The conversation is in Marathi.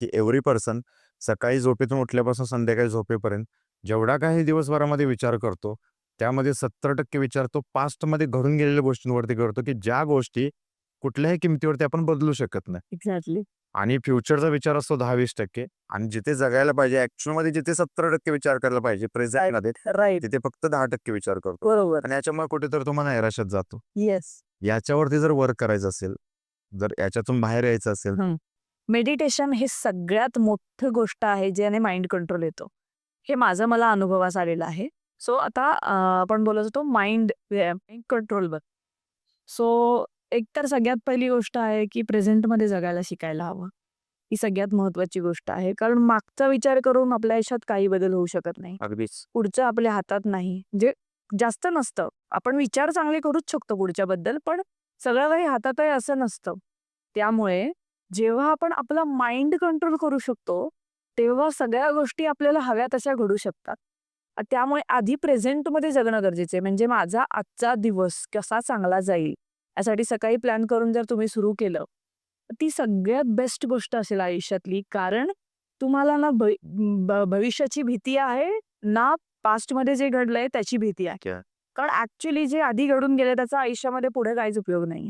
की एव्हरी पर्सन सकाळी झोपेतून उठल्यापासून संध्याकाळी झोपेपर्यंत जेवढा काही दिवसभरामध्ये विचार करतो त्यामध्ये सत्तर टक्के विचार तो पास्टमध्ये घडून गेलेल्या गोष्टींवरती करतो की ज्या गोष्टी कुठल्याही किमतीवरती आपण बदलू शकत नाही. एक्झॅक्टली. आणि फ्युचरचा विचार असतो दहा वीस टक्के आणि जिथे जगायला पाहिजे ऍक्च्युअलमध्ये जिथे सत्तर टक्के विचार करायला पाहिजे प्रेझेंटमध्ये राईट तिथे फक्त दहा टक्के विचार करतो. बरोबर. आणि याच्यामुळे कुठेतरी तुम्हाला नैराश्यात जातो. येस. याच्यावरती जर वर्क करायचं असेल जर याच्यातून बाहेर यायचं असेल मेडिटेशन हे सगळ्यात मोठं गोष्ट आहे ज्याने माइंड कंट्रोल येतो. हे माझं मला अनुभवास आलेलं आहे. सो आता आपण बोलत होतो माइंड कंट्रोलवर सो एक तर सगळ्यात पहिली गोष्ट आहे की प्रेझेंटमध्ये जगायला शिकायला हवं. ही सगळ्यात महत्वाची गोष्ट आहे. कारण मागचा विचार करून आपल्या आयुष्यात काही बदल होऊ शकत नाही. अगदीच. पुढचं आपल्या हातात नाही. जे जास्त नसतं. आपण विचार चांगले करूच शकतो पुढच्याबद्दल पण सगळं काही हातात आहे असं नसतं. त्यामुळे जेव्हा आपण आपला माइंड कंट्रोल करू शकतो तेव्हा सगळ्या गोष्टी आपल्याला हव्या तशा घडू शकतात. त्यामुळे आधी प्रेझेंटमध्ये जगणं गरजेचं आहे. म्हणजे माझा आजचा दिवस कसा चांगला जाईल यासाठी सकाळी प्लॅन करून जर तुम्ही सुरू केलं ती सगळ्यात बेस्ट गोष्ट असेल आयुष्यातली. कारण तुम्हाला ना भविष्याची भीती आहे ना पास्टमध्ये जे घडलंय त्याची भीती आहे? कारण ऍक्च्युली जे आधी घडून गेले त्याचा आयुष्यामध्ये पुढे काहीच उपयोग नाही